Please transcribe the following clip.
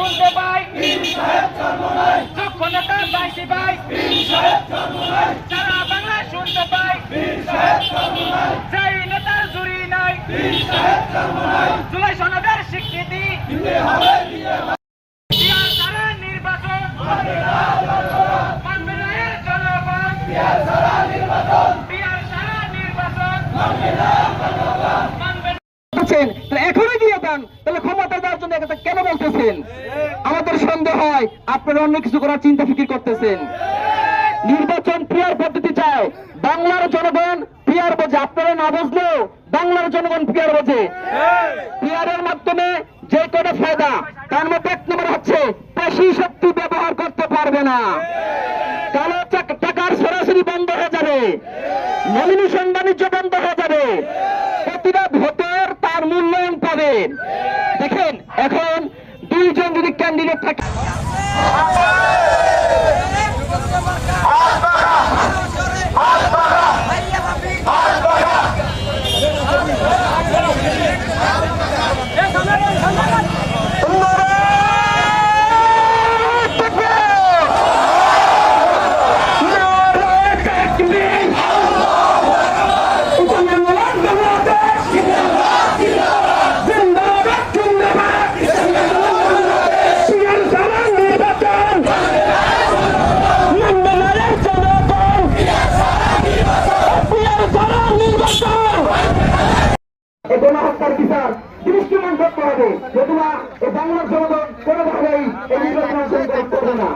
শুনতে পাই। বিহার নির্বাচন। না করছেন তাহলে এখনই দিয়ে দেন। তাহলে ক্ষমতা দেওয়ার জন্য এটা কেন বলতেছেন? আমাদের সন্দেহ হয়, আপনারা অন্য কিছু করার চিন্তা ফিকির করতেছেন। নির্বাচন পিয়ার পদ্ধতি চায়, বাংলার জনগণ পিয়ার বোঝে। আপনারা না বুঝলেও বাংলার জনগণ পিয়ার বোঝে। পিয়ারের মাধ্যমে যে কোনো ফায়দা, তার মধ্যে এক নম্বর হচ্ছে, পেশি শক্তি ব্যবহার করতে পারবে না। কালো টাকার সরাসরি বন্ধ হয়ে যাবে। নমিনেশন বাণিজ্য বন্ধ হয়ে যাবে। ভোটার তার মূল্যায়ন পাবেন। দেখেন এখন দুইজন যদি ক্যান্ডিডেট থাকে। এই গণহত্যার বিচার দৃষ্টিমান করতে হবে নতুবা এই বাংলার জনগণ কোনোভাবেই এই নির্বাচন করবে না।